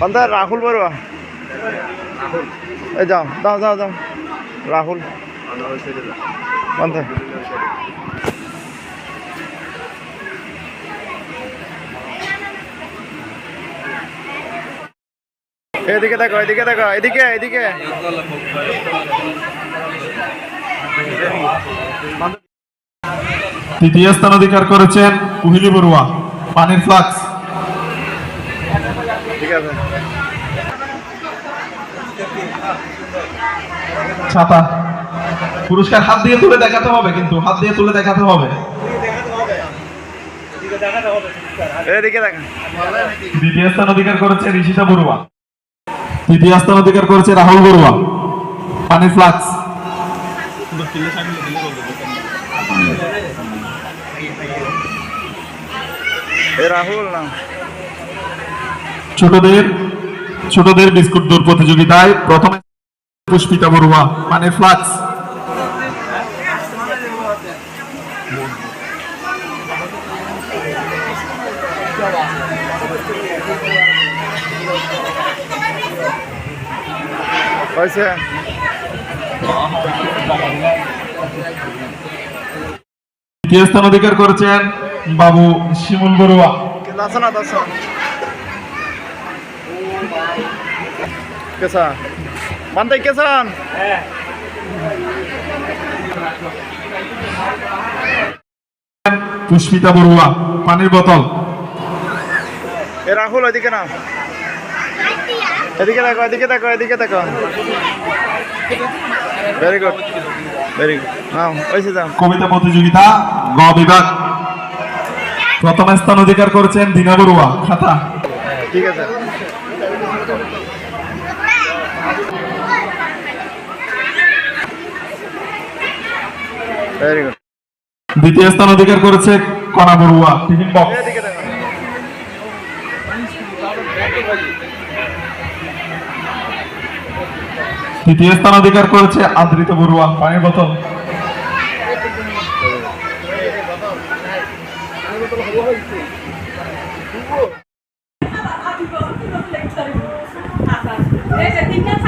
কোনটা রাহুল বড়ুয়া এই যাও যাও যাও যাও। রাহুল এদিকে দেখো এদিকে দেখো এদিকে এদিকে তৃতীয় স্থান অধিকার করেছেন কুহিলি বড়ুয়া, পানির ফ্লাক্স। ঠিক আছে। ছাতা পুরস্কার হাত দিয়ে তুলে দেখাতে হবে কিন্তু হাত দিয়ে তুলে দেখাতে হবে। দ্বিতীয় স্থান অধিকার করেছে ঋষিতা বড়ুয়া। তৃতীয় স্থান অধিকার করেছে রাহুল বড়ুয়া। পানির ফ্লাক্স। রাহুল না। ছোটদের ছোটদের বিস্কুট দৌড় প্রতিযোগিতায় প্রথমে পুষ্পিতা বড়ুয়া মানে ফ্লাক্স। হয়েছে? তৃতীয় স্থান অধিকার করেছেন? বাবু শিমুল বড়ুয়া। দাস না কেসা বান্দাই কেসান। পুষ্পিতা বড়ুয়া পানির বোতল। এ রাহুল এদিকে না এদিকে দেখো এদিকে দেখো এদিকে দেখো। Very good very good now ওইসে যাও। কবিতা প্রতিযোগিতা গ বিভাগ। প্রথম স্থান অধিকার করেছেন দিনা বড়ুয়া খাতা। ঠিক আছে। দ্বিতীয় স্থান অধিকার করেছে কণা বড়ুয়া, টিফিন বক্স। তৃতীয় স্থান অধিকার করেছে আদৃত বড়ুয়া, পানির বোতল। Gente, é, aqui que